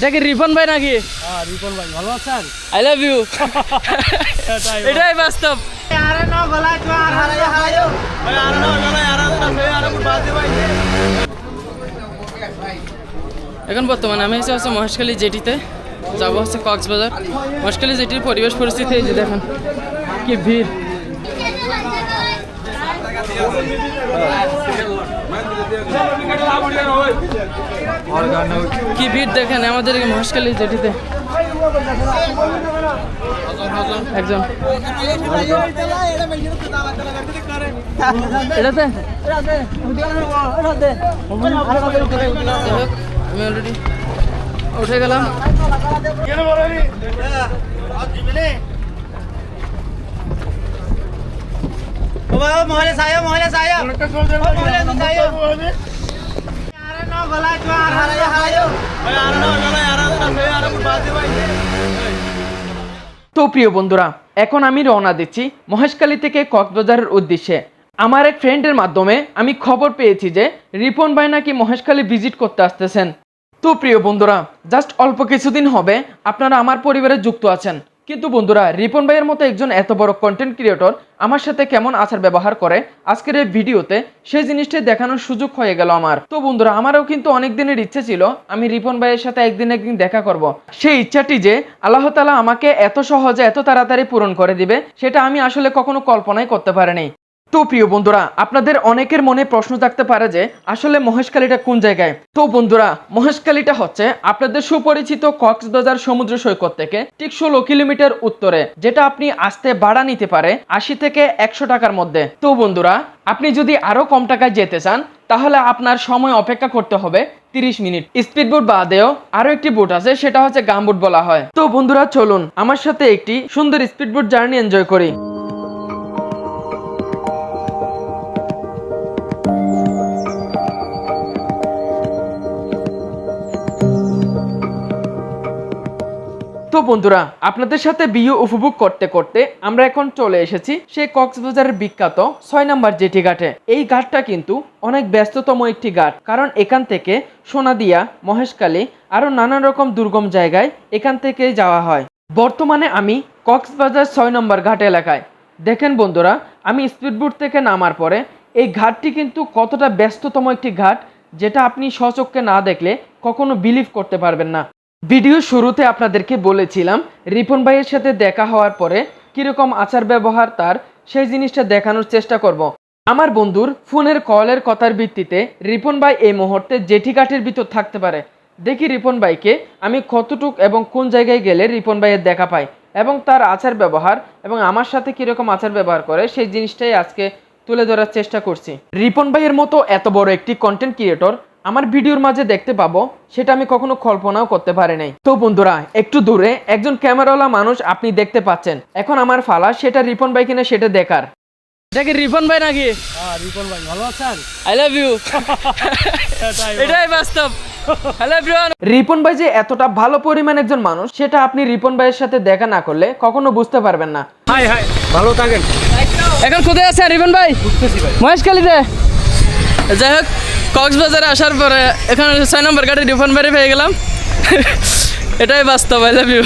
এটা কি রিপন ভাই নাকি? হ্যাঁ রিপন ভাই ভালো আছেন? আই লাভ ইউ এটাই এটাই বাস্তব। এখন বর্তমানে আমি এসে হচ্ছে মহেশখালী জেটিতে। যাব হচ্ছে কক্সবাজার। মহেশখালী জেটির পরিবেশ পরিস্থিতি এই যে দেখেন কি ভিড়। কি ভিড় দেখেন আমাদের এই মহেশখালী জেটিতে। একজন। এটাতে? আমি অলরেডি উঠে গেলাম। মহলে সায়া মহলে সায়া। মহলে তো সায়া। আরে ন গলা তো আর হারায় হারায়। তো প্রিয় বন্ধুরা এখন আমি রওনা দিচ্ছি মহেশখালী থেকে কক্সবাজারের উদ্দেশ্যে। আমার এক ফ্রেন্ডের মাধ্যমে আমি খবর পেয়েছি যে রিপন ভাই নাকি মহেশখালী ভিজিট করতে আসতেছেন। তো প্রিয় বন্ধুরা জাস্ট অল্প কিছুদিন হবে আপনারা আমার পরিবারে যুক্ত আছেন। কিন্তু বন্ধুরা, রিপন ভাইয়ের মতো একজন এত বড় কন্টেন্ট ক্রিয়েটর আমার সাথে কেমন আচার ব্যবহার করে, আজকের এই ভিডিওতে সেই জিনিসটি দেখানোর সুযোগ হয়ে গেল আমার। তো বন্ধুরা, আমারও কিন্তু অনেক দিনের ইচ্ছে ছিল, আমি রিপন ভাইয়ের সাথে একদিন একদিন দেখা করব। সেই ইচ্ছাটি যে আল্লাহ তালা আমাকে এত সহজে, এত তাড়াতাড়ি পূরণ করে দিবে, সেটা আমি আসলে কখনো কল্পনাই করতে পারিনি। তো প্রিয় বন্ধুরা, আপনাদের অনেকের মনে প্রশ্ন থাকতে পারে যে, আসলে মহেশখালীটা কোন জায়গায়? তো বন্ধুরা, মহেশখালীটা হচ্ছে আপনাদের সুপরিচিত কক্সবাজার সমুদ্র সৈকত থেকে ঠিক ষোলো কিলোমিটার উত্তরে, যেটা আপনি আসতে ভাড়া নিতে পারে আশি থেকে একশো টাকার মধ্যে। তো বন্ধুরা, আপনি যদি আরও কম টাকায় যেতে চান, তাহলে আপনার সময় অপেক্ষা করতে হবে তিরিশ মিনিট। স্পিড বোট বাদেও আরও একটি বোট আছে, সেটা হচ্ছে গামবোট বলা হয়। তো বন্ধুরা, চলুন, আমার সাথে একটি সুন্দর স্পিড বোট জার্নি এনজয় করি। তো বন্ধুরা, আপনাদের সাথে বিয়ে উপভোগ করতে করতে আমরা এখন চলে এসেছি সেই কক্সবাজারের বিখ্যাত ছয় নম্বর জেটি ঘাটে। এই ঘাটটা কিন্তু অনেক ব্যস্ততম একটি ঘাট, কারণ এখান থেকে সোনাদিয়া, মহেশখালী আরও নানা রকম দুর্গম জায়গায় এখান থেকে যাওয়া হয়। বর্তমানে আমি কক্সবাজার ছয় নম্বর ঘাট এলাকায়। দেখেন বন্ধুরা, আমি স্পিডবোট থেকে নামার পরে এই ঘাটটি কিন্তু কতটা ব্যস্ততম একটি ঘাট, যেটা আপনি স্বচক্ষে না দেখলে কখনো বিলিভ করতে পারবেন না। ভিডিও শুরুতে আপনাদেরকে বলেছিলাম, রিপন ভাইয়ের সাথে দেখা হওয়ার পরে কীরকম আচার ব্যবহার তার, সেই জিনিসটা দেখানোর চেষ্টা করব। আমার বন্ধুর ফোনের কলের কথার ভিত্তিতে রিপন ভাই এই মুহূর্তে জেঠি কাঠের ভিতর থাকতে পারে দেখি রিপন ভাইকে আমি কতটুক এবং কোন জায়গায় গেলে রিপন ভাইয়ের দেখা পাই এবং তার আচার ব্যবহার এবং আমার সাথে কীরকম আচার ব্যবহার করে সেই জিনিসটাই আজকে তুলে ধরার চেষ্টা করছি রিপন ভাইয়ের মতো এত বড় একটি কন্টেন্ট ক্রিয়েটর আমার ভিডিওর মাঝে দেখতে পাবো সেটা আমি কখনো কল্পনাও করতে পারি নাই। তো বন্ধুরা একটু দূরে একজন ক্যামেরাওয়ালা মানুষ আপনি দেখতে পাচ্ছেন। এখন আমার ফালা সেটা রিপন ভাই কিনা সেটা দেখার। এটা কি রিপন ভাই নাকি? হ্যাঁ রিপন ভাই ভালো আছেন? আই লাভ ইউ এটাই এটাই বাস্তব। হ্যালো এভরিওয়ান রিপন ভাই যে এতটা ভালো পরিমাণ একজন মানুষ সেটা আপনি রিপন ভাইয়ের সাথে দেখা না করলে কখনো বুঝতে পারবেন না। হাই হাই ভালো থাকেন। এখন কোথায় আছেন রিপন ভাই? বুঝতেছি ভাই। মহেশখালীতে। যাই হোক কক্সবাজারে আসার পরে এখানে ছয় নম্বর গাড়ি রিফান্ড বাড়ি পেয়ে গেলাম। এটাই বাস্তব আই লাভ ইউ